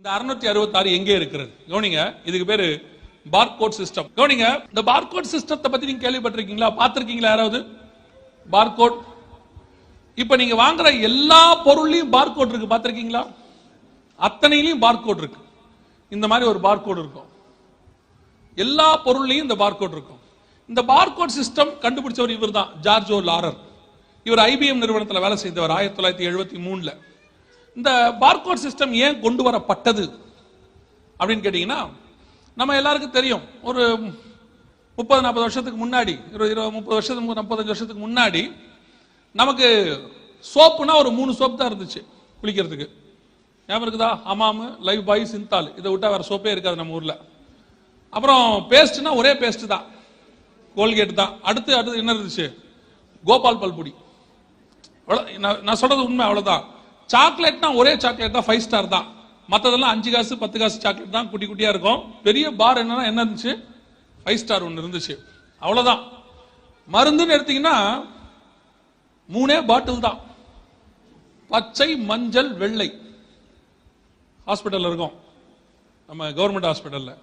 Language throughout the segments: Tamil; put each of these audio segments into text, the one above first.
இந்த அறுநூத்தி அறுபத்தாறு எங்கே இருக்கிறது? கவனிங்க இதுக்கு பேரு பார்கோட் சிஸ்டம் கவனிங்க இந்த பார்கோட் சிஸ்டத்தை பத்தி நீங்க கேள்விப்பட்டிருக்கீங்களா? பார்த்திருக்கீங்களா யாராவது? பார்கோட் இப்ப நீங்க வாங்குற எல்லா பொருள்லயும் பார்கோட் இருக்கு. பார்த்திருக்கீங்களா? அத்தனையிலையும் பார்கோட் இருக்கு. இந்த மாதிரி ஒரு பார்கோட் இருக்கும். எல்லா பொருள்லையும் இந்த பார்கோட் இருக்கும். இந்த பார்கோட் சிஸ்டம் கண்டுபிடிச்சவர் இவர் தான் ஜார்ஜோ லாரர். இவர் ஐபிஎம் நிறுவனத்தில் வேலை செய்தவர் ஆயிரத்தி தொள்ளாயிரத்தி எழுபத்தி மூணுல. இந்த பார்கோட் சிஸ்டம் ஏன் கொண்டு வரப்பட்டது அப்படின்னு கேட்டீங்கன்னா நம்ம எல்லாருக்கும் தெரியும். ஒரு முப்பது நாற்பது வருஷத்துக்கு முன்னாடி இருபது இருபது முப்பது வருஷத்துக்கு முப்பத்தஞ்சு வருஷத்துக்கு முன்னாடி நமக்கு சோப்புனா ஒரு மூணு சோப் தான் இருந்துச்சு குளிக்கிறதுக்கு. ஞாபகம் இருக்குதா? Hamam Lifebuoy Cinthol. இதை விட்டா வேற சோப்பே இருக்காது நம்ம ஊர்ல. அப்புறம் பேஸ்ட்னா ஒரே பேஸ்ட் தான். கோல்கேட் தான். அடுத்து அடுத்து என்ன இருந்துச்சு? கோபால் பல்புடி. நான் நான் சொல்றது உண்மை அவ்வளவுதான். சாக்லேட்னா ஒரே சாக்லேட் தான் ஃபைவ் ஸ்டார் தான். மற்றதெல்லாம் அஞ்சு காசு பத்து காசு சாக்லேட் தான் குட்டி குட்டியாக இருக்கும். பெரிய பார் என்னன்னா என்ன இருந்துச்சு? ஃபைவ் ஸ்டார் ஒன்று இருந்துச்சு. அவ்வளோதான் மருந்துன்னு எடுத்தீங்கன்னா மூணே பாட்டில் தான். பச்சை மஞ்சள் வெள்ளை. ஹாஸ்பிட்டலில் இருக்கும். நம்ம கவர்மெண்ட் ஹாஸ்பிட்டலில்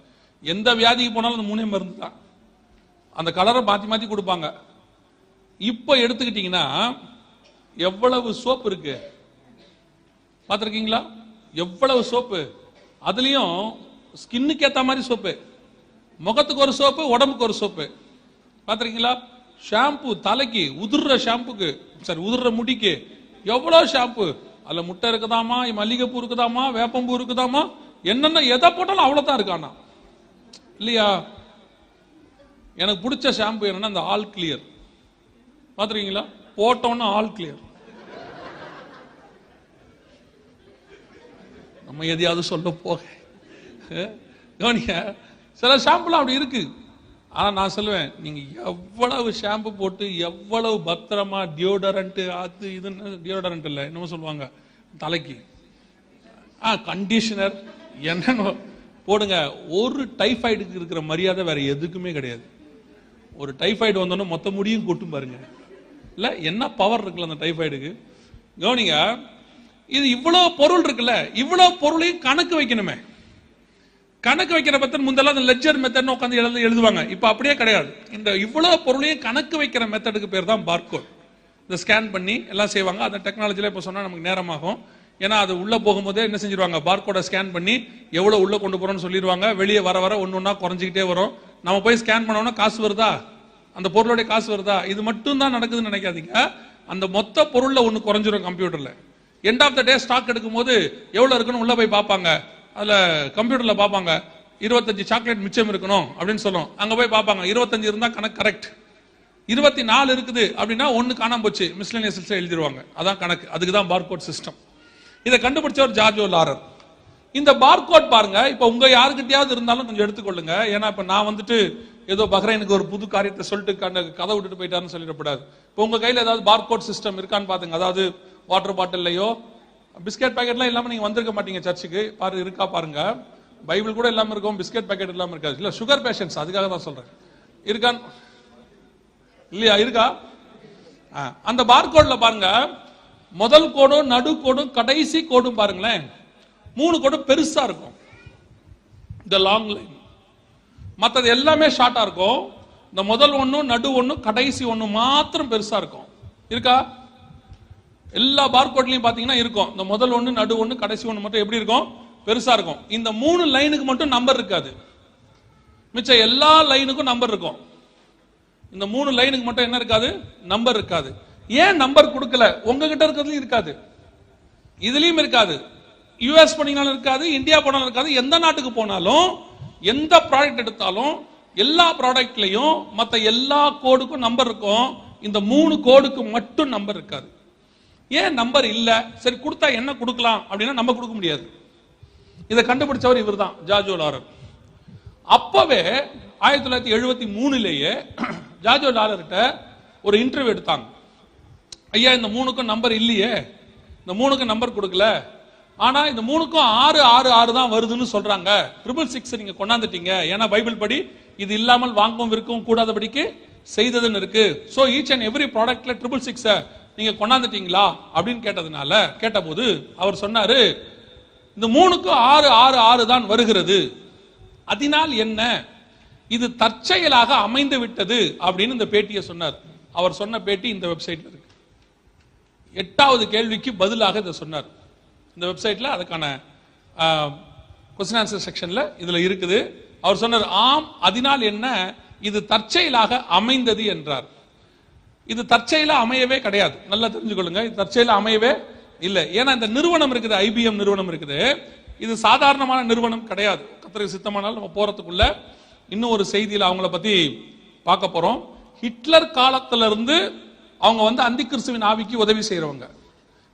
எந்த வியாதிக்கு போனாலும் அந்த மூணே மருந்து தான். அந்த கலரை மாற்றி மாற்றி கொடுப்பாங்க. இப்போ எடுத்துக்கிட்டிங்கன்னா எவ்வளவு சோப்பு இருக்குது பார்த்துருக்கீங்களா? எவ்வளவு சோப்பு? அதுலேயும் ஸ்கின்னுக்கு ஏற்ற மாதிரி சோப்பு. முகத்துக்கு ஒரு சோப்பு உடம்புக்கு ஒரு சோப்பு. பார்த்துருக்கீங்களா? ஷாம்பு தலைக்கு உதிர்ற ஷாம்புக்கு சரி உதிர்ற முடிக்கு. எவ்வளோ ஷாம்பு? அதில் முட்டை இருக்குதாமா மல்லிகைப்பூ இருக்குதாமா வேப்பம்பூ இருக்குதாமா என்னென்ன எதை போட்டாலும் அவ்வளோதான் இருக்கானா இல்லையா? எனக்கு பிடிச்ச ஷாம்பு என்னன்னா அந்த ஆல் கிளியர். பார்த்துருக்கீங்களா? போட்டோன்னு ஆல் கிளியர். நம்ம எதையாவது சொல்ல போக கவனிங்க சில ஷாம்புலாம் அப்படி இருக்கு. ஆனால் நான் சொல்லுவேன் நீங்கள் எவ்வளவு ஷாம்பு போட்டு எவ்வளவு பத்திரமா டியோடரண்ட்டு அது இதுன்னு டியோடரண்ட் இல்லை என்னமோ சொல்லுவாங்க தலைக்கு. ஆ கண்டிஷனர் என்னன்னு போடுங்க ஒரு டைஃபாய்டுக்கு இருக்கிற மரியாதை வேற எதுக்குமே கிடையாது. ஒரு டைஃபாய்டு வந்தோன்னே மொத்த முடியும் கூட்டும் பாருங்க. இல்லை என்ன பவர் இருக்குல்ல அந்த டைஃபாய்டுக்கு கவனிங்க இது இவ்வளவு பொருள் இருக்குல்ல இவ்வளவு பொருளையும் கணக்கு வைக்கணுமே. கணக்கு வைக்கிற மெத்தட் முந்தெல்லாம் அந்த லெஜர் மெத்தட்னு உட்காந்து எழுந்து எழுதுவாங்க. இப்போ அப்படியே கிடையாது. இந்த இவ்வளவு பொருளையும் கணக்கு வைக்கிற மெத்தடுக்கு பேர் தான் பார்கோட் இந்த ஸ்கேன் பண்ணி எல்லாம் செய்வாங்க. அந்த டெக்னாலஜியில் இப்போ சொன்னால் நமக்கு நேரமாகும். ஏன்னா அது உள்ளே போகும்போதே என்ன செஞ்சிருவாங்க? பார்கோடை ஸ்கேன் பண்ணி எவ்வளோ உள்ளே கொண்டு போகிறோம்னு சொல்லிடுவாங்க வெளியே வர வர ஒன்று ஒன்றா குறைஞ்சிக்கிட்டே வரும். நம்ம போய் ஸ்கேன் பண்ணோம்னா காசு வருதா? அந்த பொருளோடைய காசு வருதா? இது மட்டும் தான் நடக்குதுன்னு நினைக்காதீங்க. அந்த மொத்த பொருளில் ஒன்று குறைஞ்சிரும் கம்ப்யூட்டரில் end of the day stock எடுக்கும்போது எவ்வளவு இருக்குன்னு உள்ள போய் பார்ப்பாங்க. அதுல கம்ப்யூட்டர்ல பார்ப்பாங்க. இருபத்தஞ்சு சாக்லேட் மிச்சம் இருக்கணும் அப்படின்னு சொல்லும். அங்க போய் பார்ப்பாங்க. இருபத்தஞ்சு இருந்தா கணக்கு கரெக்ட் இருபத்தி நாலு இருக்குது அப்படின்னா ஒன்னு காணாம போச்சு. மிஸ்லேனியஸ் எழுதிருவாங்க. அதான் கணக்கு. அதுக்கு தான் பார்கோட் சிஸ்டம் இதை கண்டுபிடிச்சவர் ஜார்ஜோ லாரர். இந்த பார்கோட் பாருங்க. இப்ப உங்க யாருக்கிட்டயாவது இருந்தாலும் கொஞ்சம் எடுத்துக்கொள்ளுங்க. ஏன்னா இப்ப நான் வந்துட்டு ஏதோ பஹ்ரைனுக்கு ஒரு புது காரியத்தை சொல்லிட்டு கதை விட்டுட்டு போயிட்டாருன்னு சொல்லிடக்கூடாது. இப்போ உங்க கையில ஏதாவது பார்கோட் சிஸ்டம் இருக்கான்னு பாத்துங்க. அதாவது வாட்டர் பாட்டில்லையோ பிஸ்கெட் பாக்கெட்லாம் இல்லாமல் நீங்கள் வந்திருக்க மாட்டீங்க சர்ச்சுக்கு. பாரு இருக்கா பாருங்க. பைபிள் கூட இல்லாமல் இருக்கும் பிஸ்கெட் பாக்கெட் இல்லாமல் இருக்காது. இல்லை சுகர் பேஷன்ஸ் அதுக்காக தான் சொல்கிறேன் இருக்கான்? இல்லையா? இருக்கா? ஆ, அந்த பார்கோட்ல பாருங்க. முதல் கோடும் நடு கோடும் கடைசி கோடும் பாருங்களேன். மூணு கோடும் பெருசாக இருக்கும். இந்த லாங் லைன் மற்றது எல்லாமே ஷார்ட்டாக இருக்கும். இந்த முதல் ஒன்றும் நடு ஒன்றும் கடைசி ஒன்று மாத்திரம் பெருசாக இருக்கும். இருக்கா? எல்லா பார்கோட்லயும் பார்த்தீங்கன்னா இருக்கும். இந்த முதல் ஒன்று நடு ஒன்று கடைசி ஒன்று மட்டும் எப்படி இருக்கும்? பெருசாக இருக்கும். இந்த மூணு லைனுக்கு மட்டும் நம்பர் இருக்காது. மிச்சம் எல்லா லைனுக்கும் நம்பர் இருக்கும். இந்த மூணு லைனுக்கு மட்டும் என்ன இருக்காது? நம்பர் இருக்காது. ஏன் நம்பர் கொடுக்கல? உங்ககிட்ட இருக்கிறதுலையும் இருக்காது. இதுலயும் இருக்காது. யூஎஸ் போனீங்கனாலும் இருக்காது இந்தியா போனாலும் இருக்காது எந்த நாட்டுக்கு போனாலும் எந்த ப்ராடக்ட் எடுத்தாலும் எல்லா ப்ராடக்ட்லையும் மற்ற எல்லா கோடுக்கும் நம்பர் இருக்கும். இந்த மூணு கோடுக்கு மட்டும் நம்பர் இருக்காது. ஏன் நம்பர் இல்லை? சரி கொடுத்தா என்ன கொடுக்கலாம்? அப்படின்னா நம்ம கொடுக்க முடியாது. இதை கண்டுபிடிச்சவர் இவர் தான் ஜார்ஜோ லாரர். அப்பவே ஆயிரத்தி தொள்ளாயிரத்தி எழுபத்தி மூணுலேயே ஜார்ஜோ லாரர்கிட்ட ஒரு இன்டர்வியூ எடுத்தாங்க. ஐயா இந்த மூணுக்கும் நம்பர் இல்லையே. இந்த மூணுக்கும் நம்பர் கொடுக்கல. ஆனால் இந்த மூணுக்கும் ஆறு ஆறு ஆறு தான் வருதுன்னு சொல்கிறாங்க ட்ரிபிள் சிக்ஸ் நீங்கள் கொண்டாந்துட்டீங்க. ஏன்னா பைபிள் படி இது இல்லாமல் வாங்கவும் விற்கவும் கூடாதபடிக்கு செய்ததுன்னு இருக்கு. ஸோ ஈச் அண்ட் எவ்ரி ப்ராடக்ட்ல ட்ரிபிள் சிக்ஸை நீங்க கொண்டாந்துட்டீங்களா அப்படின்னு கேட்டதுனால கேட்டபோது அவர் சொன்னாரு இந்த மூணுக்கும் ஆறு ஆறு ஆறு தான் வருகிறது. அதனால் என்ன? இது தற்செயலாக அமைந்து விட்டது அப்படின்னு இந்த பேட்டியை சொன்னார். அவர் சொன்ன பேட்டி இந்த வெப்சைட்ல இருக்கு. எட்டாவது கேள்விக்கு பதிலாக இதை சொன்னார். இந்த வெப்சைட்ல அதுக்கான கொஸ்டின் ஆன்சர் செக்ஷன்ல இதுல இருக்குது. அவர் சொன்னார் ஆம் அதனால் என்ன? இது தற்செயலாக அமைந்தது என்றார். இது தற்செயலா அமையவே கிடையாது. நல்லா தெரிஞ்சுக்கொள்ளுங்க. இது தற்செயலா அமையவே இல்லை. ஏன்னா இந்த நிறுவனம் இருக்குது ஐபிஎம் நிறுவனம் இருக்குது. இது சாதாரணமான நிறுவனம் கிடையாது. கத்திரிக்கு சித்தமானால் நம்ம போறதுக்குள்ள இன்னும் ஒரு செய்தியில் அவங்கள பத்தி பார்க்க போறோம். ஹிட்லர் காலத்துல இருந்து அவங்க வந்து அந்தி கிறிஸ்துவின் ஆவிக்கு உதவி செய்யறவங்க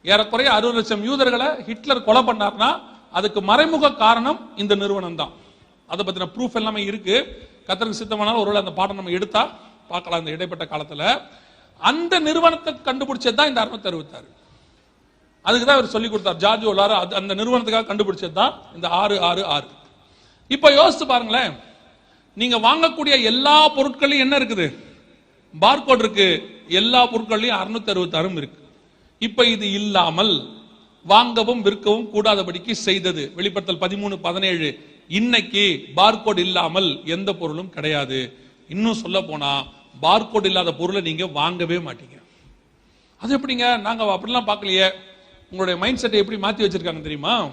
ஏறக்குறைய அறுபது லட்சம் யூதர்களை ஹிட்லர் கொலை பண்ணார்னா அதுக்கு மறைமுக காரணம் இந்த நிறுவனம் தான். அதை பத்தின ப்ரூஃப் எல்லாமே இருக்கு. கத்தருக்கு சித்தமானால் ஒருவேளை அந்த பாடம் நம்ம எடுத்தா பார்க்கலாம். இந்த இடைப்பட்ட காலத்துல அந்த நிறுவனத்தை கண்டுபிடிச்சது தான் இந்த அறுநூத்தி அறுபத்தாறு அதுக்கு தான் அவர் சொல்லி கொடுத்தார். ஜார்ஜ் ஓலாரு அது அந்த நிறுவனத்துக்காக கண்டுபிடிச்சது தான் இந்த ஆறு ஆறு ஆறு. இப்போ யோசித்து பாருங்களேன். நீங்க வாங்கக்கூடிய எல்லா பொருட்களையும் என்ன இருக்குது? பார்கோட் இருக்கு. எல்லா பொருட்களையும் அறுநூத்தி அறுபத்தாறும் இருக்கு. இப்ப இது இல்லாமல் வாங்கவும் விற்கவும் கூடாதபடிக்கு செய்தது. வெளிப்படுத்தல் பதிமூணு பதினேழு. இன்னைக்கு பார்கோட் இல்லாமல் எந்த பொருளும் கிடையாது. இன்னும் சொல்ல போனா பார்கோட் இல்லாத பொருளை நீங்க வாங்கவே மாட்டீங்க. அது எப்படிங்க? நாங்க அப்படிலாம் பார்க்கலையே. உங்களுடைய மைண்ட் செட்டை எப்படி மாத்தி வச்சிருக்காங்க தெரியுமா?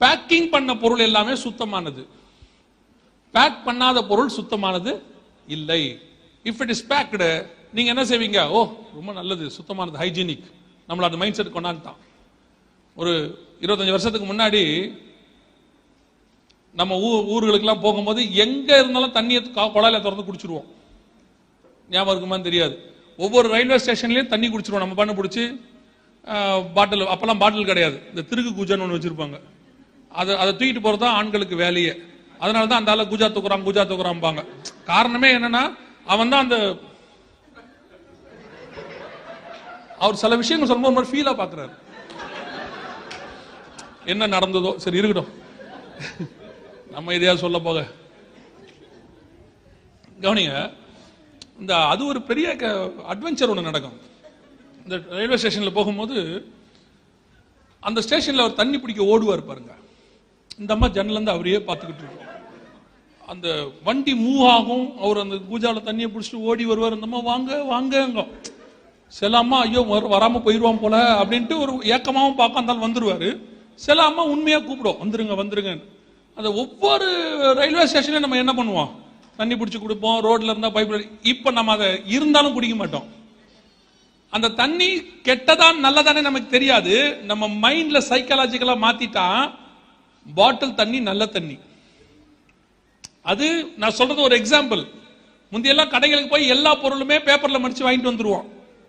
பேக்கிங் பண்ண பொருள் எல்லாமே சுத்தமானது. பேக் பண்ணாத பொருள் சுத்தமானது இல்லை. இஃப் இட் இஸ் பேக்டு நீங்க என்ன செய்வீங்க? ஓ ரொம்ப நல்லது. சுத்தமானது ஹைஜீனிக் நம்மள அந்த மைண்ட் செட் கொண்டாந்துட்டான். ஒரு இருபத்தஞ்சு வருஷத்துக்கு முன்னாடி நம்ம ஊர் ஊர்களுக்கெல்லாம் போகும்போது எங்க இருந்தாலும் தண்ணியை குழாயில திறந்து குடிச்சிருவோம். ஞாபகம் இருக்குமான்னு தெரியாது. ஒவ்வொரு ரயில்வே ஸ்டேஷன்லயும் தண்ணி குடிச்சிருவோம். நம்ம பண்ண பிடிச்சி பாட்டில் அப்பெல்லாம் பாட்டில் கிடையாது. இந்த திருக்கு குஜான்னு ஒன்று வச்சிருப்பாங்க. அதை அதை தூக்கிட்டு போறது தான் ஆண்களுக்கு வேலையே. அதனால தான் அந்த ஆளை குஜா தூக்குறான் குஜா தூக்குறான்பாங்க. காரணமே என்னன்னா அவன் தான் அந்த அவர் சில விஷயங்கள் சொல்லும்போது ஒரு மாதிரி ஃபீலா பாக்குறாரு. என்ன நடந்ததோ சரி இருக்கட்டும். நம்ம இதையா சொல்ல போக? கவனிங்க இந்த அது ஒரு பெரிய அட்வென்ச்சர் ஒன்று நடக்கும். இந்த ரயில்வே ஸ்டேஷனில் போகும்போது அந்த ஸ்டேஷனில் அவர் தண்ணி பிடிக்க ஓடுவார் பாருங்க. இந்த அம்மா ஜன்னலேருந்து அவரையே பார்த்துக்கிட்டு இருக்கோம். அந்த வண்டி மூவ் ஆகும். அவர் அந்த கூஜாவில் தண்ணியை பிடிச்சிட்டு ஓடி வருவார். இந்த அம்மா வாங்க வாங்கங்க. சில அம்மா ஐயோ வர- போயிடுவான் போல அப்படின்ட்டு ஒரு ஏக்கமாகவும் பார்க்க அந்த ஆள் சில அம்மா உண்மையாக கூப்பிடும் வந்துருங்க வந்துருங்கன்னு. அந்த ஒவ்வொரு ரயில்வே ஸ்டேஷன்லயும் நம்ம என்ன பண்ணுவோம்? தண்ணி பிடிச்சி கொடுப்போம் ரோட்ல இருந்தா பைப்ல இப்ப நம்ம அதை இருந்தாலும் குடிக்க மாட்டோம். அந்த தண்ணி கெட்டதா நல்லதானே நமக்கு தெரியாது. நம்ம மைண்ட்ல சைக்காலஜிக்கலா மாத்திட்டா பாட்டில் தண்ணி நல்ல தண்ணி. அது நான் சொல்றது ஒரு எக்ஸாம்பிள் முந்தையெல்லாம் கடைகளுக்கு போய் எல்லா பொருளுமே பேப்பர்ல மடிச்சு வாங்கிட்டு வந்துருவோம்.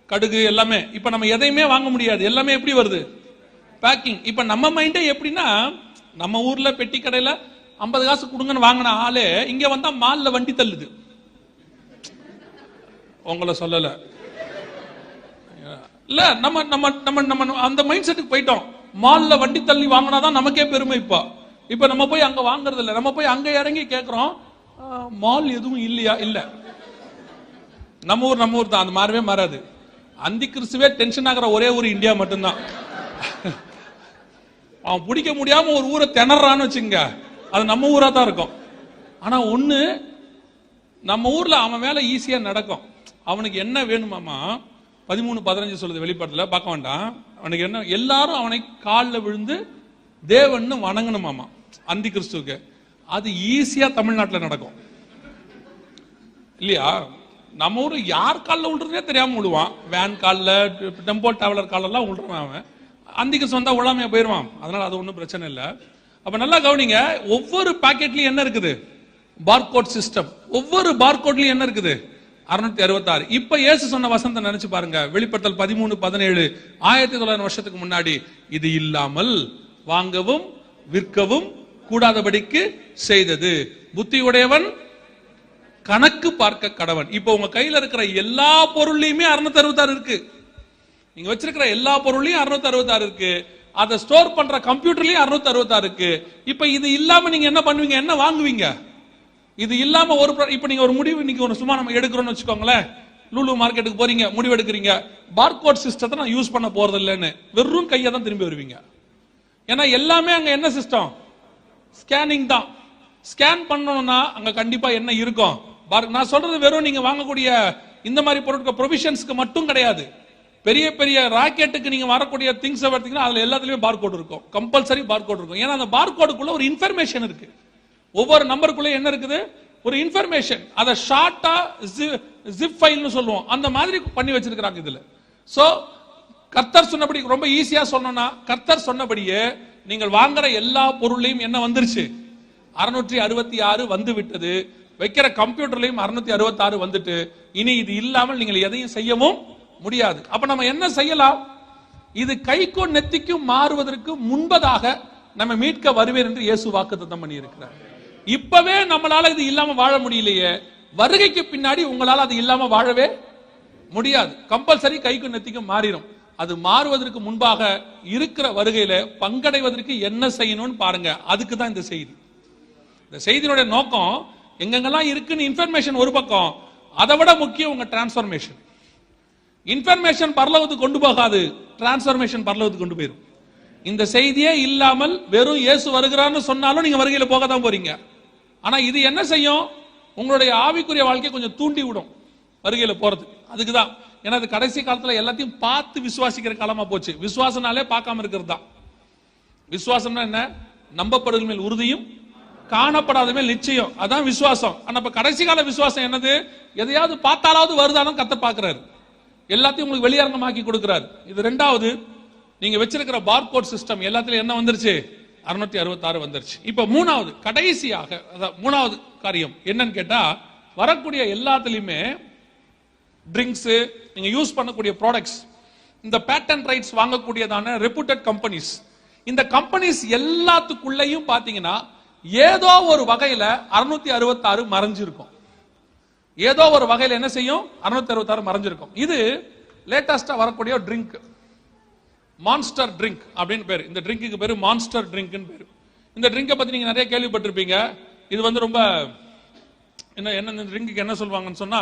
கடுகு எல்லாமே. இப்ப நம்ம எதையுமே வாங்க முடியாது. எல்லாமே எப்படி வருது? பேக்கிங் இப்ப நம்ம மைண்டே எப்படின்னா நம்ம ஊர்ல பெட்டி கடையில ஐம்பது காசு கொடுங்கன்னு வாங்கின ஆளே இங்க வந்தா மால்ல வண்டி தள்ளுது. உங்களை சொல்லல. இல்ல நம்ம நம்ம நம்ம நம்ம அந்த மைண்ட் செட்டுக்கு போயிட்டோம். மால்ல வண்டி தள்ளி வாங்கினாதான் நமக்கே பெருமை இப்போ. இப்ப நம்ம போய் அங்க வாங்குறது இல்ல. நம்ம போய் அங்க இறங்கி கேக்குறோம். மால் எதுவும் இல்லையா? இல்ல. நம்ம ஊர் நம்ம ஊர் தான். அது மாறவே மாறாது. அந்தி கிறிஸ்துவே டென்ஷன் ஆகிற ஒரே ஊர் இந்தியா மட்டும்தான். அவன் பிடிக்க முடியாம ஒரு ஊரை திணறான்னு வச்சுங்க அது நம்ம ஊரா தான் இருக்கும். ஆனா ஒண்ணு நம்ம ஊர்ல அவன் மேல ஈஸியா நடக்கும். அவனுக்கு என்ன வேணுமாமா பதிமூணு பதினஞ்சு சொல்லுது வெளிப்பாட்டுல. பார்க்க வேண்டாம். அவனுக்கு என்ன எல்லாரும் அவனை காலில் விழுந்து தேவன்னு வணங்கணுமாமா அந்தி கிறிஸ்துவுக்கு. அது ஈஸியா தமிழ்நாட்டில் நடக்கும். இல்லையா? நம்ம ஊர் யார் காலில் விழுறதே தெரியாம விழுவான் வேன் காலில் டெம்போ டிராவலர் காலெல்லாம் விழுறான் அவன். அந்திக்கு சொந்தா உழாமையா போயிடுவான் அதனால அது ஒன்றும் பிரச்சனை இல்லை. அப்ப நல்லா கவனிங்க ஒவ்வொரு பாக்கெட்லயும் என்ன இருக்குது? பார்கோட் சிஸ்டம் ஒவ்வொரு பார்கோட்லயும் என்ன இருக்குது? அறுநூத்தி அறுபத்தாறு. இப்ப இயேசு சொன்ன வசந்த நினைச்சு பாருங்க. வெளிப்படுத்தல் பதிமூணு பதினேழு ஆயிரத்தி தொள்ளாயிரம் வருஷத்துக்கு முன்னாடி. இது இல்லாமல் வாங்கவும் விற்கவும் கூடாதபடிக்கு செய்தது. புத்தியுடையவன் கணக்கு பார்க்க கடவன். இப்போ உங்க கையில இருக்கிற எல்லா பொருள்லயுமே அறுநூத்தி அறுபத்தாறு இருக்கு. நீங்க வச்சிருக்கிற எல்லா பொருளையும் அறுநூத்தி அறுபத்தாறு இருக்கு. அதை ஸ்டோர் பண்ற கம்ப்யூட்டர்லயும் அறுநூத்தி அறுபத்தாறு இருக்கு. இப்ப இது இல்லாம நீங்க என்ன பண்ணுவீங்க? என்ன வாங்குவீங்க? இது இல்லாம ஒரு இப்ப நீங்க ஒரு முடிவு இன்னைக்கு ஒரு சும்மா நம்ம எடுக்கிறோம்னு வச்சுக்கோங்களேன். லூலு மார்க்கெட்டுக்கு போறீங்க முடிவு எடுக்கிறீங்க. பார்கோட் சிஸ்டத்தை நான் யூஸ் பண்ண போறது இல்லைன்னு வெறும் கையை தான் திரும்பி வருவீங்க. ஏன்னா எல்லாமே அங்க என்ன சிஸ்டம் ஸ்கேனிங் தான். ஸ்கேன் பண்ணணும்னா அங்க கண்டிப்பா என்ன இருக்கும்? நான் சொல்றது வெறும் நீங்க வாங்கக்கூடிய இந்த மாதிரி பொருட்கள் ப்ரொவிஷன்ஸ்க்கு மட்டும் கிடையாது. பெரிய பெரிய ராக்கெட்டுக்கு நீங்க வரக்கூடிய திங்ஸ் பார்த்தீங்கன்னா அதுல எல்லாத்துலயும் பார்கோட் இருக்கும். கம்பல்சரி பார்கோட் இருக்கும். ஏன்னா அந்த பார்கோடுக்குள்ள ஒரு இன்ஃபர்மேஷன் இருக்கு. ஒவ்வொரு நம்பருக்குள்ள என்ன இருக்குது? ஒரு இன்ஃபர்மேஷன் அதை ஷார்ட்டா ஜிப் ஃபைல்னு சொல்லுவோம். அந்த மாதிரி பண்ணி வச்சிருக்கிறாங்க இதுல. சோ கர்த்தர் சொன்னபடி ரொம்ப ஈஸியா சொன்னோம்னா கர்த்தர் சொன்னபடியே நீங்கள் வாங்குற எல்லா பொருளையும் என்ன வந்துருச்சு? அறுநூற்றி அறுபத்தி ஆறு வந்து விட்டது வைக்கிற கம்ப்யூட்டர்லையும் அறுநூத்தி அறுபத்தி ஆறு வந்துட்டு. இனி இது இல்லாமல் நீங்கள் எதையும் செய்யவும் முடியாது. அப்ப நம்ம என்ன செய்யலாம்? இது கைக்கும் நெத்திக்கும் மாறுவதற்கு முன்பதாக நம்ம மீட்க வருவேன் என்று இயேசு வாக்குத்தத்தம் பண்ணி இருக்கிறார் இப்பவே நம்மளால இது இல்லாம வாழ முடியலையே. வருகைக்கு பின்னாடி உங்களால அது இல்லாம வாழவே முடியாது. கம்பல்சரி கைக்கும் நெத்திக்கும் மாறிடும் அது மாறுவதற்கு முன்பாக இருக்கிற வருகையில பங்கடைவதற்கு என்ன செய்யணும்னு பாருங்க. அதுக்கு தான் இந்த செய்தி. இந்த செய்தியினுடைய நோக்கம் எங்கெங்கெல்லாம் இருக்குன்னு இன்ஃபர்மேஷன் ஒரு பக்கம் அதை விட முக்கியம் உங்க டிரான்ஸ்ஃபர்மேஷன் இன்ஃபர்மேஷன் பரலவத்துக்கு கொண்டு போகாது. டிரான்ஸ்ஃபர்மேஷன் பரலவத்துக்கு கொண்டு போயிடும் இந்த செய்தியே இல்லாமல் வெறும் இயேசு வருகிறான்னு சொன்னாலும் நீங்க வருகையில போக தான் போறீங்க. ஆனா இது என்ன செய்யும்? உங்களுடைய ஆவிக்குரிய வாழ்க்கையை கொஞ்சம் தூண்டி விடும். வருகையில போறது. அதுக்கு தான் ஏன்னா அது கடைசி காலத்துல எல்லாத்தையும் பார்த்து விசுவாசிக்கிற காலமா போச்சு. விசுவாசனாலே பார்க்காம இருக்கிறது தான். விசுவாசம்னா என்ன? நம்பப்படுதல் மேல் உறுதியும் காணப்படாத மேல் நிச்சயம். அதான் விசுவாசம். ஆனா இப்ப கடைசி கால விசுவாசம் என்னது? எதையாவது பார்த்தாலாவது வருதாலும் கத்த பாக்குறாரு எல்லாத்தையும் உங்களுக்கு வெளியரங்கமாக்கி கொடுக்கிறார். இது ரெண்டாவது நீங்க வச்சிருக்கிற பார்கோட் சிஸ்டம் எல்லாத்துலயும் என்ன வந்துருச்சு? அறுநூத்தி அறுபத்தாறு வந்துருச்சு. இப்ப மூணாவது கடைசியாக அதான் மூணாவது காரியம் என்னன்னு கேட்டா வரக்கூடிய எல்லாத்துலயுமே ட்ரிங்க்ஸ் நீங்க யூஸ் பண்ணக்கூடிய ப்ராடக்ட்ஸ் இந்த பேட்டன் ரைட்ஸ் வாங்கக்கூடியதான ரெப்யூட்டட் கம்பெனிஸ் இந்த கம்பெனிஸ் எல்லாத்துக்குள்ளேயும் பாத்தீங்கன்னா ஏதோ ஒரு வகையில அறுநூத்தி அறுபத்தாறு மறைஞ்சிருக்கும். ஏதோ ஒரு வகையில் என்ன செய்யும்? அறுநூத்தி அறுபத்தாறு மறைஞ்சிருக்கும். இது லேட்டஸ்டா வரக்கூடிய ட்ரிங்க் மான்ஸ்டர் ட்ரிங்க் அப்படின்னு பேர். இந்த ட்ரிங்க்குக்கு பேர் மான்ஸ்டர் ட்ரிங்க்னு பேர். இந்த ட்ரிங்கை பத்தி நீங்க நிறைய கேள்விப்பட்டிருப்பீங்க. இது வந்து ரொம்ப என்ன என்ன இந்த ட்ரிங்க்கு என்ன சொல்லுவாங்கன்னு சொன்னா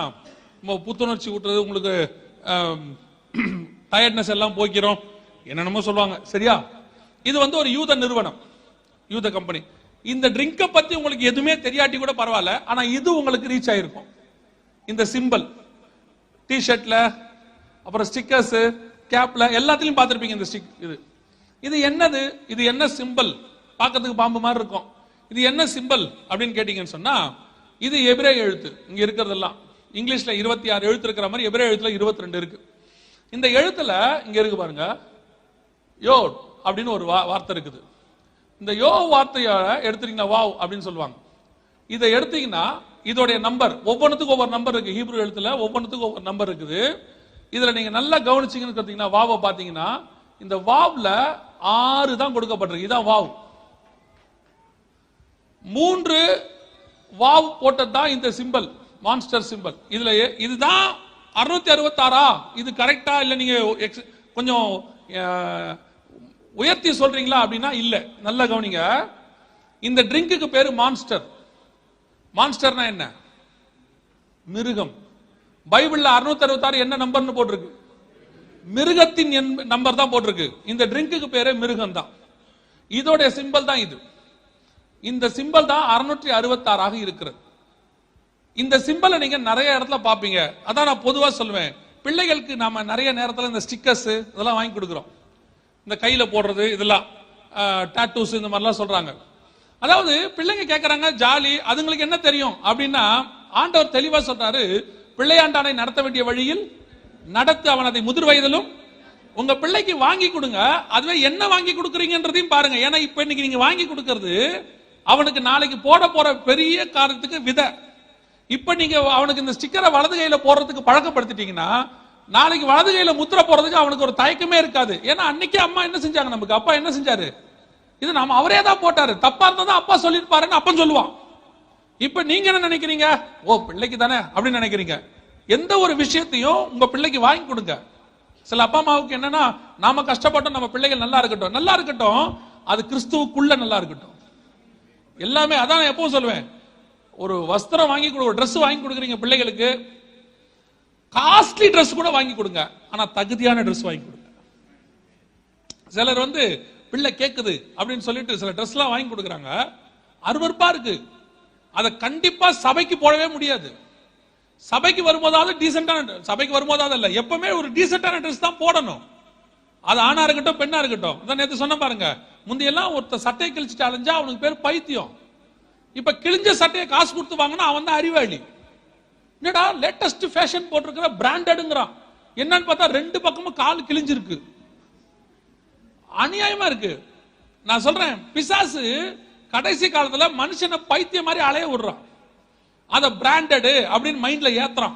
ரொம்ப புத்துணர்ச்சி ஊட்டுறது உங்களுக்கு டயர்ட்னஸ் எல்லாம் போய்க்கிறோம் என்னென்னமோ சொல்லுவாங்க. சரியா? இது வந்து ஒரு யூத நிறுவனம். யூத கம்பெனி இந்த ட்ரிங்கை பத்தி உங்களுக்கு எதுவுமே தெரியாட்டி கூட பரவாயில்ல. ஆனா இது உங்களுக்கு ரீச் ஆயிருக்கும். இந்த சிம்பிள் டிஷர்ட்ல அப்புறம் ஸ்டிக்கர்ஸ் கேப்ல எல்லாத்துலயும் பார்த்துருப்பீங்க இந்த ஸ்டிக் இது. இது என்னது? இது என்ன சிம்பிள் பார்க்கறதுக்கு பாம்பு மாதிரி இருக்கும். இது என்ன சிம்பிள் அப்படின்னு கேட்டீங்கன்னு சொன்னா இது எபிரே எழுத்து. இங்க இருக்கிறதெல்லாம். இங்கிலீஷ்ல இருபத்தி ஆறு எழுத்து இருக்கிற மாதிரி எபிரே எழுத்துல இருபத்தி ரெண்டு இருக்கு. இந்த எழுத்துல இங்க இருக்கு பாருங்க யோ அப்படின்னு ஒரு வா- வார்த்தை இருக்குது. இந்த யோ வார்த்தையை எடுத்துட்டீங்கன்னா வாவ் அப்படின்னு சொல்லுவாங்க. இதை எடுத்தீங்கன்னா இதோடைய நம்பர் ஒவ்வொன்றுத்துக்கும் ஒவ்வொரு நம்பர் இருக்கு. ஹீப்ரூ எழுத்துல ஒவ்வொன்றுத்துக்கும் ஒவ்வொரு நம்பர் இருக்குது. இதுல நீங்க நல்லா கவனிச்சீங்கன்னு பார்த்தீங்கன்னா வாவை பார்த்தீங்கன்னா இந்த வாவ்ல ஆறு தான் கொடுக்கப்பட்டிருக்கு. இதான் வாவ். மூன்று வாவ் போட்டது தான் இந்த சிம்பல் மான்ஸ்டர் சிம்பல் இதுல இதுதான் அறுநூத்தி அறுபத்தாறா? இது கரெக்டா இல்ல நீங்க கொஞ்சம் உயர்த்தி சொல்றீங்களா அப்படின்னா இல்ல. நல்லா கவனிங்க. இந்த ட்ரிங்க்குக்கு பேரு மான்ஸ்டர் மான்ஸ்டர்னா என்ன? மிருகம். பைபிள்ல அறுநூத்தி அறுபத்தாறு என்ன நம்பர்னு போட்டிருக்கு? மிருகத்தின் நம்பர் தான் போட்டிருக்கு. இந்த ட்ரிங்க்குக்கு பேரே மிருகம் தான். இதோடைய சிம்பல் தான் இது. இந்த சிம்பல் தான் அறுநூற்றி அறுபத்தாறாக இருக்கிறது. இந்த சிம்பலை நீங்க நிறைய இடத்துல பாப்பீங்க அதான் நான் பொதுவா சொல்லுவேன். பிள்ளைகளுக்கு நாம நிறைய நேரத்தில் இந்த ஸ்டிக்கர்ஸ் இதெல்லாம் வாங்கி கொடுக்குறோம். இந்த கையில போடுறது இதெல்லாம் டாட்டூஸ் இந்த மாதிரிலாம் சொல்றாங்க. அதாவது பிள்ளைங்க கேட்கறாங்க ஜாலி அதுங்களுக்கு என்ன தெரியும்? அப்படின்னா ஆண்டவர் தெளிவா சொல்றாரு பிள்ளையாண்டானை நடத்த வேண்டிய வழியில் நடத்து அவன் அதை முதிர் வயதிலும் உங்க பிள்ளைக்கு வாங்கி கொடுங்க அதுவே என்ன வாங்கி கொடுக்குறீங்கன்றதையும் பாருங்க. ஏன்னா இப்ப இன்னைக்கு நீங்க வாங்கி கொடுக்கறது அவனுக்கு நாளைக்கு போட போற பெரிய காரணத்துக்கு விதை. இப்ப நீங்க அவனுக்கு இந்த ஸ்டிக்கரை வலது கையில போடுறதுக்கு பழக்கப்படுத்திட்டீங்கன்னா நாளைக்கு வலது கையில முத்திர போறதுக்கு அவனுக்கு ஒரு தயக்கமே இருக்காது. ஏன்னா அன்னைக்கு அம்மா என்ன செஞ்சாங்க நமக்கு? அப்பா என்ன செஞ்சாரு? இது நாம அவரே தான் போட்டாரு. தப்பா இருந்தா தான் அப்பா சொல்லிருப்பாருன்னு அப்பன் சொல்லுவான். இப்ப நீங்க என்ன நினைக்கிறீங்க? ஓ பிள்ளைக்கு தானே அப்படின்னு நினைக்கிறீங்க. எந்த ஒரு விஷயத்தையும் உங்க பிள்ளைக்கு வாங்கி கொடுங்க. சில அப்பா அம்மாவுக்கு என்னன்னா நாம கஷ்டப்பட்டோம் நம்ம பிள்ளைகள் நல்லா இருக்கட்டும். நல்லா இருக்கட்டும் அது கிறிஸ்துவுக்குள்ள நல்லா இருக்கட்டும். எல்லாமே அதான் நான் எப்பவும் சொல்லுவேன். ஒரு வஸ்திரம் வாங்கி கொடு ஒரு ட்ரெஸ் வாங்கி கொடுக்குறீங்க பிள்ளைகளுக்கு. காஸ்ட்லி ட்ரெஸ் கூட வாங்கி கொடுங்க. ஆனா தகுதியான ட்ரெஸ் வாங்கி கொடுங்க. சிலர் வந்து பிள்ளை கேக்குது அப்படின்னு சொல்லிட்டு சில ட்ரெஸ் எல்லாம் வாங்கி கொடுக்குறாங்க. அருவறுப்பா இருக்கு. அதை கண்டிப்பா சபைக்கு போடவே முடியாது. சபைக்கு வரும்போதாவது டீசென்டான சபைக்கு வரும்போதாவது இல்ல எப்பவுமே ஒரு டீசென்டான ட்ரெஸ் தான் போடணும். அது ஆணா இருக்கட்டும் பெண்ணா இருக்கட்டும். அதான் நேற்று சொன்ன பாருங்க முந்தையெல்லாம் ஒருத்தர் சட்டையை கிழிச்சிட்டு அலைஞ்சா அவனுக்கு பேர் பைத்தியம். இப்ப கிழிஞ்ச சட்டையை காசு கொடுத்து வாங்கினா அவன் தான் அறிவாளி. என்னடா லேட்டஸ்ட் ஃபேஷன் போட்டிருக்கிற பிராண்டடுங்கிறான் என்னன்னு பார்த்தா ரெண்டு பக்கமும் கால் கிழிஞ்சிருக்கு. அநியாயமா இருக்கு. நான் சொல்றேன் பிசாசு கடைசி காலத்துல மனுஷனை பைத்தியம் மாதிரி அலைய விடுறான். அத பிராண்டடு அப்படின்னு மைண்ட்ல ஏத்துறான்.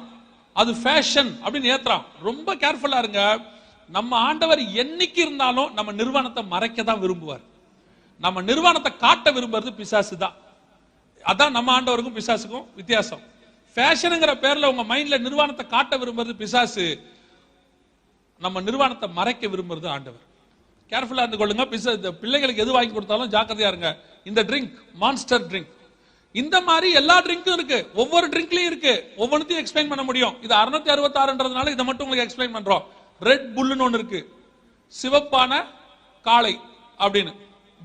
அது ஃபேஷன் அப்படின்னு ஏத்துறான். ரொம்ப கேர்ஃபுல்லா இருங்க. நம்ம ஆண்டவர் என்னைக்கு இருந்தாலும் நம்ம நிர்வாணத்தை மறைக்க தான் விரும்புவார். நம்ம நிர்வாணத்தை காட்ட விரும்புறது பிசாசு தான். அதான் நம்ம ஆண்டவருக்கும் பிசாசுக்கும் வித்தியாசம். ஃபேஷனுங்கிற பேர்ல உங்க மைண்ட்ல நிர்வாணத்தை காட்ட விரும்புறது பிசாசு. நம்ம நிர்வாணத்தை மறைக்க விரும்புறது ஆண்டவர். கேர்ஃபுல்லாக இருந்து கொள்ளுங்க பிசா இந்த பிள்ளைகளுக்கு எது வாங்கி கொடுத்தாலும் ஜாக்கிரதையா இருங்க. இந்த ட்ரிங்க் மான்ஸ்டர் ட்ரிங்க் இந்த மாதிரி எல்லா ட்ரிங்க்கும் இருக்கு. ஒவ்வொரு ட்ரிங்க்லயும் இருக்கு. ஒவ்வொன்றத்தையும் எக்ஸ்பிளைன் பண்ண முடியும். இது அறுநூத்தி அறுபத்தாறுன்றதுனால இதை மட்டும் உங்களுக்கு எக்ஸ்பிளைன் பண்றோம். ரெட் புல்லுன்னு ஒன்று இருக்கு. சிவப்பான காளை அப்படின்னு.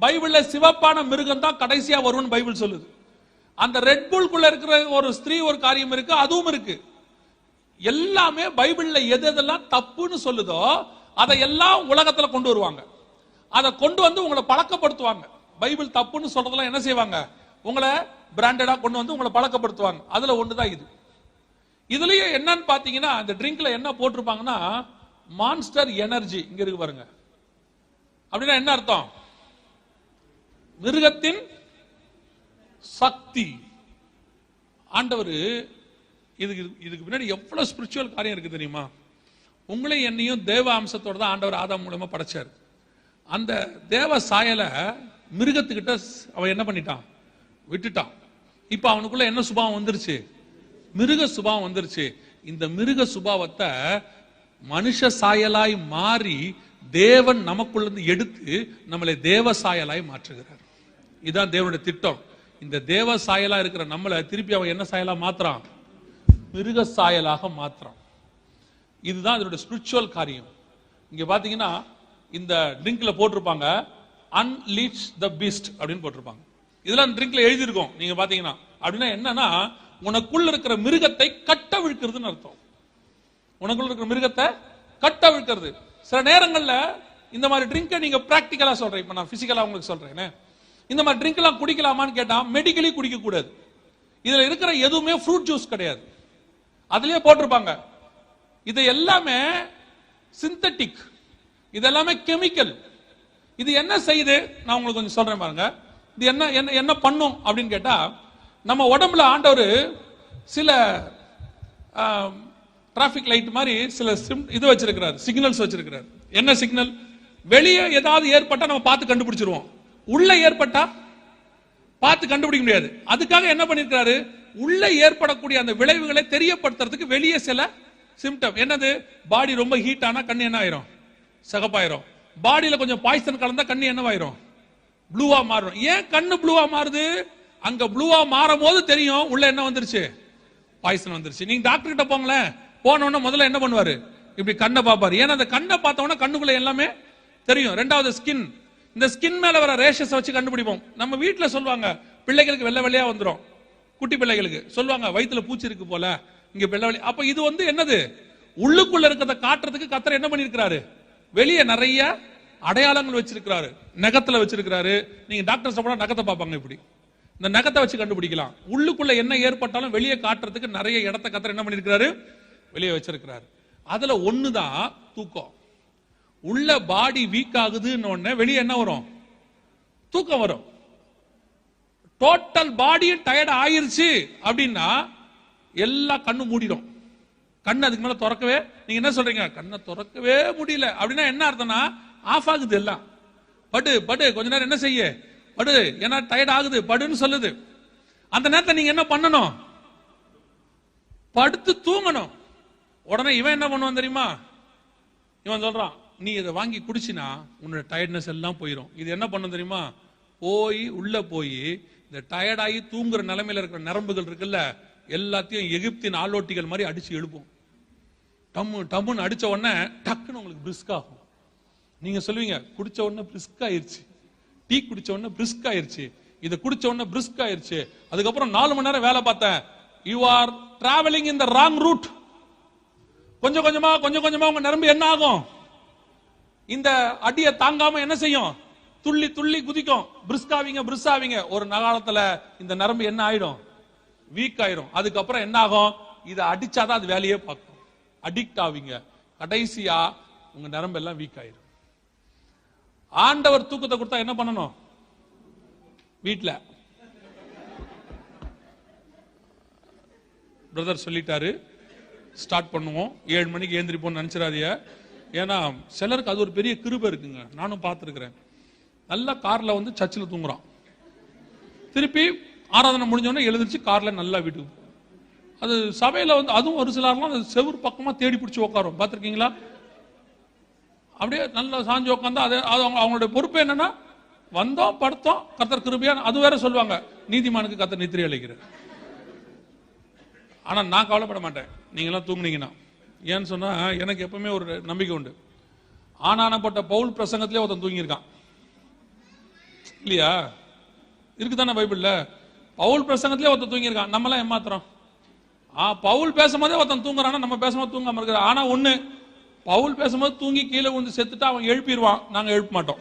பைபிள்ல சிவப்பான மிருகம் தான் கடைசியா வரும்னு பைபிள் சொல்லுது. அந்த ரெட் புல்குள்ள இருக்கிற ஒரு ஸ்திரீ ஒரு காரியம் இருக்கு. அதுவும் இருக்கு. எல்லாமே பைபிள்ல எது எதெல்லாம் தப்புன்னு சொல்லுதோ அதை எல்லாம் உலகத்துல கொண்டு வருவாங்க. அதை கொண்டு வந்து உங்களை பழக்கப்படுத்துவாங்க. பைபிள் தப்புன்னு சொல்றதெல்லாம் என்ன செய்வாங்க? உங்களை பிராண்டடா கொண்டு வந்து உங்களை பழக்கப்படுத்துவாங்க. அதுல ஒண்ணுதான் இது. இதுலயும் என்னன்னு பாத்தீங்கன்னா இந்த ட்ரிங்க்ல என்ன போட்டிருப்பாங்கன்னா மான்ஸ்டர் எனர்ஜி இங்க இருக்கு பாருங்க. அப்படின்னா என்ன அர்த்தம்? மிருகத்தின் சக்தி. ஆண்டவர் இதுக்கு இதுக்கு பின்னாடி எவ்வளவு ஸ்பிரிச்சுவல் காரியம் இருக்கு தெரியுமா? உங்களையும் என்னையும் தேவ அம்சத்தோட தான் ஆண்டவர் ஆதாம் மூலமா படைச்சாரு. அந்த தேவ சாயலை மிருகத்துக்கிட்ட அவன் என்ன பண்ணிட்டான்? விட்டுட்டான். இப்போ அவனுக்குள்ள என்ன சுபாவம் வந்துருச்சு? மிருக சுபாவம் வந்துருச்சு. இந்த மிருக சுபாவத்தை மனுஷ சாயலாய் மாறி தேவன் நமக்குள்ள இருந்து எடுத்து நம்மளை தேவ சாயலாய் மாற்றுகிறார். இதுதான் தேவனுடைய திட்டம். இந்த தேவ சாயலா இருக்கிற நம்மளை திருப்பி அவன் என்ன சாயலா மாத்துறான்? மிருக சாயலாக மாத்துறான். இதுதான் இதனுடைய ஸ்பிரிச்சுவல் காரியம். இங்க பாத்தீங்கன்னா இந்த ட்ரிங்க்ல போட்டிருப்பாங்க. அன்லீச் த பீஸ்ட் அப்படின்னு போட்டிருப்பாங்க. இதெல்லாம் ட்ரிங்க்ல எழுதியிருக்கோம் நீங்க பாத்தீங்கன்னா. அப்படின்னா என்னன்னா உனக்குள்ள இருக்கிற மிருகத்தை கட்ட விழுக்கிறதுன்னு அர்த்தம். உனக்குள்ள இருக்கிற மிருகத்தை கட்ட விழுக்கிறது. சில நேரங்கள்ல இந்த மாதிரி ட்ரிங்கை நீங்க பிராக்டிக்கலா சொல்றேன். இப்ப நான் பிசிக்கலா உங்களுக்கு சொல்றேன். இந்த மாதிரி ட்ரிங்க் எல்லாம் குடிக்கலாமான்னு கேட்டா மெடிக்கலி குடிக்க கூடாது இதுல இருக்கிற எதுவுமே ஃப்ரூட் ஜூஸ் கிடையாது. அதுலயே போட்டிருப்பாங்க. இது எல்லாமே சிந்தட்டிக் இதெல்லாமே கெமிக்கல். இது என்ன செய்யுது? நான் உங்களுக்கு கொஞ்சம் சொல்றேன் பாருங்க. இது என்ன என்ன என்ன பண்ணும் அப்படின்னு கேட்டா நம்ம உடம்புல ஆண்டவர் சில டிராஃபிக் லைட் மாதிரி சில சிம் இது வச்சிருக்கிறார் சிக்னல்ஸ் வச்சிருக்கிறார். என்ன சிக்னல் வெளியே ஏதாவது ஏற்பட்டா நம்ம பார்த்து கண்டுபிடிச்சிருவோம். உள்ள ஏற்பட்டா பார்த்து கண்டுபிடிக்க முடியாது. அதுக்காக என்ன பண்ணிருக்காரு உள்ள ஏற்படக்கூடிய அந்த விளைவுகளை தெரியப்படுத்துறதுக்கு வெளியே சில சிம்டம் என்னது? பாடி ரொம்ப ஹீட் ஆனா கண்ணு என்ன ஆயிரும்? சிகப்பாயிரும். பாடியில கொஞ்சம் பாய்சன் கலந்தா கண்ணு என்னவாயிரும்? ப்ளூவா மாறும். ஏன் கண்ணு ப்ளூவா மாறுது? அங்க ப்ளூவா மாறும் போது தெரியும். உள்ள என்ன வந்துருச்சு? பாய்சன் வந்துருச்சு. நீங்க டாக்டர் கிட்ட போங்களேன். போன முதல்ல என்ன பண்ணுவாரு? இப்படி கண்ணை பார்ப்பாரு. ஏன்னா அந்த கண்ணை பார்த்த கண்ணுக்குள்ள எல்லாமே தெரியும். ரெண்டாவது ஸ்கின் இந்த ஸ்கின் மேல வர ரேஷஸ் வச்சு கண்டுபிடிப்போம். நம்ம வீட்டுல சொல்லுவாங்க பிள்ளைகளுக்கு வெள்ளை வெள்ளையா வந்துடும் குட்டி பிள்ளைகளுக்கு சொல்லுவாங்க வயிற்றுல பூச்சி இருக்கு போல. இங்க வெள்ளை வெள்ளை. அப்ப இது வந்து என்னது? உள்ளுக்குள்ள இருக்கிறத காட்டுறதுக்கு கத்தர் என்ன பண்ணிருக்கிறாரு வெளியே நிறைய அடையாளங்கள் வச்சிருக்கிறாரு. நகத்துல வச்சிருக்கிறாரு. நீங்க டாக்டர் போனா நகத்தை பார்ப்பாங்க இப்படி. இந்த நகத்தை வச்சு கண்டுபிடிக்கலாம். உள்ளுக்குள்ள என்ன ஏற்பட்டாலும் வெளியே காட்டுறதுக்கு நிறைய இடத்த கத்தர் என்ன பண்ணிருக்கிறாரு? வெளியே வச்சிருக்கிறாரு. அதுல ஒண்ணுதான் தூக்கம். உள்ள பாடி வீக் ஆகுதுன்னு உடனே வெளியே என்ன வரும்? தூக்கம் வரும். டோட்டல் பாடியும் டயர்ட் ஆயிருச்சு அப்படின்னா எல்லா கண்ணு மூடிடும். கண்ணு அதுக்கு மேல திறக்கவே நீங்க என்ன சொல்றீங்க? கண்ணை திறக்கவே முடியல. அப்படின்னா என்ன அர்த்தம்னா ஆஃப் ஆகுது எல்லாம். படு படு. கொஞ்ச நேரம் என்ன செய்ய? படு. ஏன்னா டயர்ட் ஆகுது. படுன்னு சொல்லுது. அந்த நேரத்தை நீங்க என்ன பண்ணணும்? படுத்து தூங்கணும். உடனே இவன் என்ன பண்ணுவான் தெரியுமா? இவன் சொல்றான் நீ இதை வாங்கி குடிச்சினா உன்னோட டயர்ட்னஸ் எல்லாம் போயிடும் இது என்ன பண்ணும் தெரியுமா? போய் உள்ள போய் இந்த டயர்டாகி தூங்குற நிலைமையில இருக்கிற நரம்புகள் இருக்குல்ல எல்லாத்தையும் எகிப்தின் ஆலோட்டிகள் மாதிரி அடிச்சு எழுப்பும். டம்மு டம்முன்னு அடிச்ச உடனே டக்குன்னு உங்களுக்கு பிரிஸ்க் ஆகும். நீங்க சொல்லுவீங்க குடிச்ச உடனே பிரிஸ்க் ஆயிடுச்சு டீ குடிச்ச உடனே பிரிஸ்க் ஆயிடுச்சு இதை குடிச்ச உடனே பிரிஸ்க் ஆயிடுச்சு அதுக்கப்புறம் நாலு மணி நேரம் வேலை பார்த்தேன். You are travelling in the wrong route கொஞ்சம் கொஞ்சமா கொஞ்சம் கொஞ்சமா உங்க நரம்பு என்ன ஆகும்? இந்த அடியை தாங்காம என்ன செய்யும்? துள்ளி துள்ளி குதிக்கும். பிரிஸ்காவீங்க பிரிஸ்காவீங்க ஆவீங்க. ஒரு நகாலத்துல இந்த நரம்பு என்ன ஆயிடும்? வீக் ஆயிடும் அதுக்கப்புறம் என்ன ஆகும்? இதை அடிச்சாதான் அது வேலையே பார்க்கும். அடிக்ட் ஆவீங்க. கடைசியா உங்க நரம்பு எல்லாம் வீக் ஆயிரும். ஆண்டவர் தூக்கத்தை கொடுத்தா என்ன பண்ணணும்? வீட்டில் பிரதர் சொல்லிட்டாரு. ஸ்டார்ட் பண்ணுவோம். ஏழு மணிக்கு ஏந்திரிப்போம்னு நினைச்சிடாதீங்க. ஏன்னா சிலருக்கு அது ஒரு பெரிய கிருபை இருக்குங்க. நானும் பார்த்துருக்குறேன். நல்லா காரில் வந்து சர்ச்சில் தூங்குறான். திருப்பி ஆராதனை முடிஞ்சோடனே எழுந்திருச்சு காரில் நல்லா வீட்டுக்கு அது சபையில வந்து அதுவும் ஒரு சிலர்லாம் அது செவுரு பக்கமா தேடி பிடிச்சி உட்காரும் பார்த்துருக்கீங்களா? அப்படியே நல்லா சாஞ்சு உட்காந்து அது அது அவங்க அவங்களுடைய பொறுப்பு என்னன்னா வந்தோம் படுத்தோம் கத்தர் கிருபையா அது வேற சொல்லுவாங்க. நீதிமானுக்கு கத்தர் நித்திரை அளிக்கிறார். ஆனா நான் கவலைப்பட மாட்டேன். நீங்களாம் தூங்குனீங்கன்னா. ஏன்னு சொன்னா எனக்கு எப்பவுமே ஒரு நம்பிக்கை உண்டு. ஆனானப்பட்ட பவுல் பிரசங்கத்திலே ஒருத்தன் தூங்கியிருக்கான். இல்லையா? இருக்குதானே பைபிள்ல? பவுல் பிரசங்கத்திலே ஒருத்தன் தூங்கியிருக்கான். நம்மளாம் ஏமாத்துறோம். பவுல் பேசும்போதே ஒருத்தன் தூங்குறானா நம்ம பேசும்போது தூங்காம இருக்கிற ஆனா ஒண்ணு பவுல் பேசும்போது தூங்கி கீழே விழுந்து செத்துட்டா அவன் எழுப்பிடுவான் நாங்க எழுப்ப மாட்டோம்.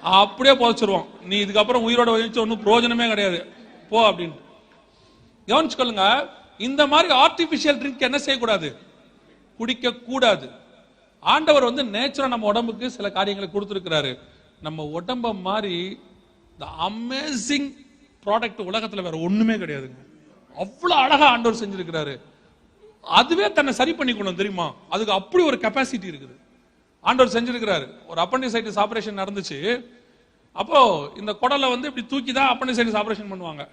அப்படியே புதைச்சிருவோம். நீ இதுக்கப்புறம் உயிரோட வச்சு ஒன்றும் பிரயோஜனமே கிடையாது. போ அப்படின்ட்டு. கவனிச்சுக்கொள்ளுங்க இந்த மாதிரி ஆர்டிபிஷியல் ட்ரிங்க் என்ன செய்யக்கூடாது? குடிக்க கூடாது. ஆண்டவர் வந்து நேச்சுரா நம்ம உடம்புக்கு சில காரியங்களை கொடுத்துருக்கிறாரு. நம்ம உடம்ப மாதிரி த அமேசிங் ப்ராடக்ட் உலகத்தில் வேற ஒண்ணுமே கிடையாதுங்க. அவ்வளோ அழகாக ஆண்டவர் செஞ்சிருக்கிறாரு. அதுவே தன்னை சரி பண்ணிக்கணும் தெரியுமா? அதுக்கு அப்படி ஒரு கெப்பாசிட்டி இருக்குது. ஆண்டவர் செஞ்சிருக்கிறாரு. ஒரு அப்பண்டிசைட்டிஸ் ஆப்ரேஷன் நடந்துச்சு. அப்போ இந்த குடலை வந்து இப்படி தூக்கி தான் அப்பண்டிசைட்டிஸ் ஆப்ரேஷன் பண்ணுவாங்க.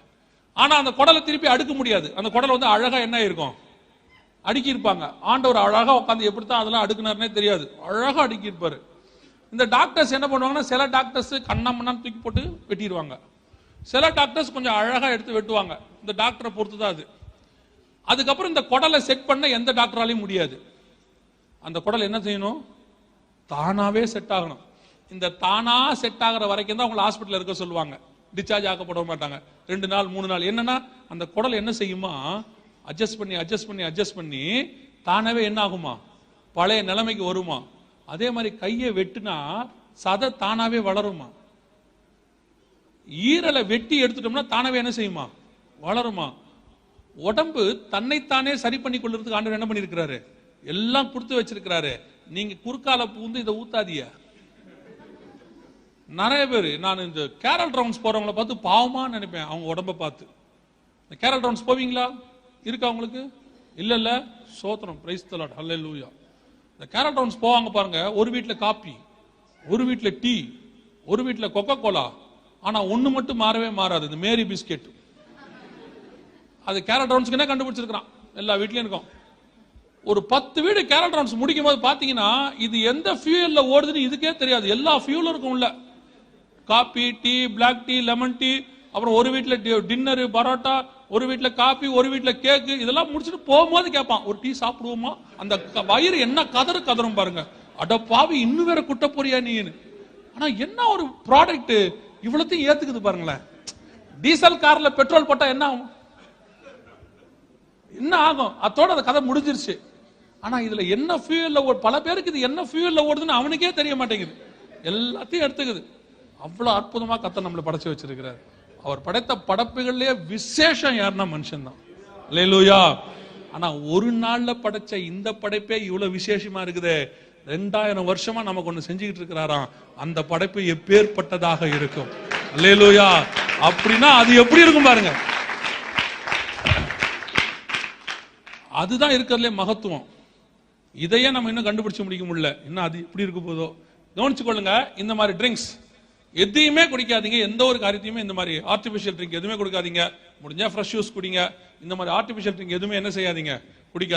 ஆனா அந்த குடலை திருப்பி அடுக்க முடியாது. அந்த குடலை வந்து அழகா என்ன இருக்கும் அடுக்கி இருப்பாங்க ஆண்டவர் அழகா உட்காந்து எப்படித்தான் அதெல்லாம் அடுக்குனாருனே தெரியாது. அழகா அடுக்கி இருப்பாரு இந்த டாக்டர்ஸ் என்ன பண்ணுவாங்கன்னா சில டாக்டர்ஸ் கண்ணா மண்ணான்னு தூக்கி போட்டு வெட்டிடுவாங்க. சில டாக்டர்ஸ் கொஞ்சம் அழகாக எடுத்து வெட்டுவாங்க. இந்த டாக்டரை பொறுத்து தான் அது. அதுக்கப்புறம் இந்த குடலை செட் பண்ண எந்த டாக்டராலையும் முடியாது. அந்த குடல் என்ன செய்யணும்? தானாவே செட் ஆகணும். இந்த தானா செட் ஆகிற வரைக்கும் தான் உங்களை ஹாஸ்பிட்டல் இருக்க சொல்லுவாங்க. டிஸ்சார்ஜ் ஆக்கப்பட மாட்டாங்க. ரெண்டு நாள் மூணு நாள். என்னன்னா அந்த குடல் என்ன செய்யுமா? அட்ஜஸ்ட் பண்ணி அட்ஜஸ்ட் பண்ணி அட்ஜஸ்ட் பண்ணி தானாவே என்ன ஆகுமா? பழைய நிலைமைக்கு வருமா? அதே மாதிரி கையை வெட்டுனா சதை தானாவே வளருமா? ஈரலை வெட்டி எடுத்துட்டோம்னா தானவே என்ன செய்யுமா? வளருமா? உடம்பு தன்னைத்தானே சரி பண்ணி கொள்றதுக்கு ஆண்டவர் என்ன பண்ணியிருக்கிறாரு? எல்லாம் கொடுத்து வச்சிருக்கிறாரு. நீங்க குறுக்கால பூந்து இதை ஊத்தாதீய நிறைய பேர் நான் இந்த கேரல் ரவுண்ட்ஸ் போறவங்கள பார்த்து பாவமா நினைப்பேன் அவங்க உடம்ப பார்த்து. இந்த கேரல் ரவுண்ட்ஸ் போவீங்களா? இருக்கா உங்களுக்கு? இல்ல இல்ல. சோத்திரம். பிரைஸ் தலாட் ஹல்லே லூயா இந்த கேரல் ரவுண்ட்ஸ் போவாங்க பாருங்க ஒரு வீட்டில் காப்பி ஒரு வீட்டில் டீ ஒரு வீட்டில் கொக்கோ கோலா ஆனா ஒண்ணு மட்டும் மாறவே மாறாது. இந்த மேரி பிஸ்கெட். அது கேரட் ரவுண்ட்ஸ்க்குனே கண்டுபிடிச்சிருக்கிறான். எல்லா வீட்லயும் இருக்கும். ஒரு பத்து வீடு கேரட் ரவுண்ட்ஸ் முடிக்கும் போது பாத்தீங்கன்னா இது எந்த ஃபியூயல்ல ஓடுதுன்னு இதுக்கே தெரியாது. எல்லா ஃபியூலும் இருக்கும் உள்ள. Coffee tea black tea lemon tea அப்புறம் ஒரு வீட்டில் டின்னரு பரோட்டா ஒரு வீட்டில் காபி ஒரு வீட்டில் கேக்கு இதெல்லாம் முடிச்சுட்டு போகும்போது கேட்பான் ஒரு டீ சாப்பிடுவோமா? அந்த வயிறு என்ன கதறு கதறும் பாருங்க. அட பாவி இன்னும் வேற குட்ட போறியா நீன்னு ஆனா என்ன ஒரு ப்ராடக்ட் இவ்வளத்தையும் ஏத்துக்குது பாருங்களேன். டீசல் கார்ல பெட்ரோல் போட்டா என்ன ஆகும்? என்ன ஆகும்? அத்தோட அந்த கதை முடிஞ்சிருச்சு. ஆனா இதுல என்ன ஃபியூல்ல ஓடு பல பேருக்கு இது என்ன ஃபியூல்ல ஓடுதுன்னு அவனுக்கே தெரிய மாட்டேங்குது. எல்லாத்தையும் எடுத்துக்குது. அவ்வளவு அற்புதமா கத்த நம்மளை படைச்சு வச்சிருக்கிறார். அவர் படைத்த படைப்புகள்லயே விசேஷம் யாருன்னா மனுஷன் தான் லேலூயா ஆனா ஒரு நாள்ல படைச்ச இந்த படைப்பே இவ்வளவு விசேஷமா இருக்குதே. ரெண்டாயிரம் வருஷமா நமக்கு ஒண்ணு செஞ்சுக்கிட்டு இருக்கிறாராம். அந்த படைப்பு எப்பேற்பட்டதாக இருக்கும்? லேலூயா அப்படின்னா அது எப்படி இருக்கும் பாருங்க. அதுதான் இருக்கிறதுலே மகத்துவம். இதையே நம்ம இன்னும் கண்டுபிடிச்சு முடிக்க முடியல. இன்னும் அது எப்படி இருக்க போதோ. கவனிச்சுக்கொள்ளுங்க இந்த மாதிரி ட்ரிங்க்ஸ் எதையுமே குடிக்காதீங்க. எந்த ஒரு காரியத்தையுமே இந்த மாதிரி ஆர்டிபிஷியல் ட்ரிங்க் எதுவுமே குடிக்காதீங்க. முடிஞ்சா ஃப்ரெஷ் ஜூஸ் குடிங்க. இந்த மாதிரி ஆர்டிபிஷியல் ட்ரிங்க் எதுவுமே என்ன செய்யாதீங்க? குடிக்காதீங்க.